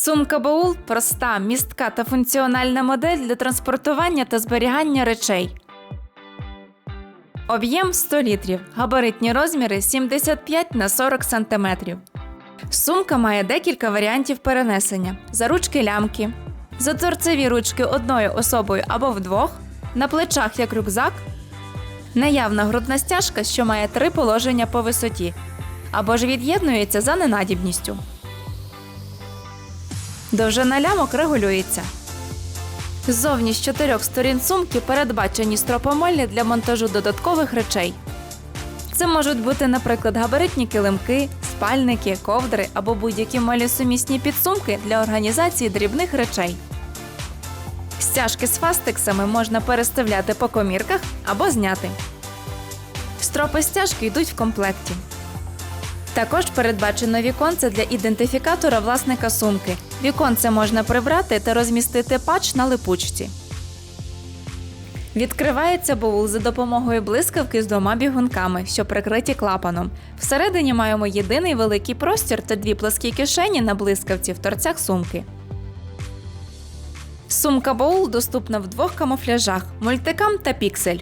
Сумка Баул проста, містка та функціональна модель для транспортування та зберігання речей. Об'єм 100 літрів, габаритні розміри 75 на 40 см. Сумка має декілька варіантів перенесення: заручки лямки, заторцеві ручки одною особою або вдвох, на плечах як рюкзак, наявна грудна стяжка, що має три положення по висоті, або ж від'єднується за ненадібністю. Довжина лямок регулюється. Ззовні з чотирьох сторін сумки передбачені стропомолі для монтажу додаткових речей. Це можуть бути, наприклад, габаритні килимки, спальники, ковдри або будь-які малісумісні підсумки для організації дрібних речей. Стяжки з фастексами можна переставляти по комірках або зняти. Стропи стяжки йдуть в комплекті. Також передбачено віконце для ідентифікатора власника сумки. Віконце можна прибрати та розмістити патч на липучці. Відкривається баул за допомогою блискавки з двома бігунками, що прикриті клапаном. Всередині маємо єдиний великий простір та дві пласкі кишені на блискавці в торцях сумки. Сумка Боул доступна в двох камуфляжах мультикам та піксель.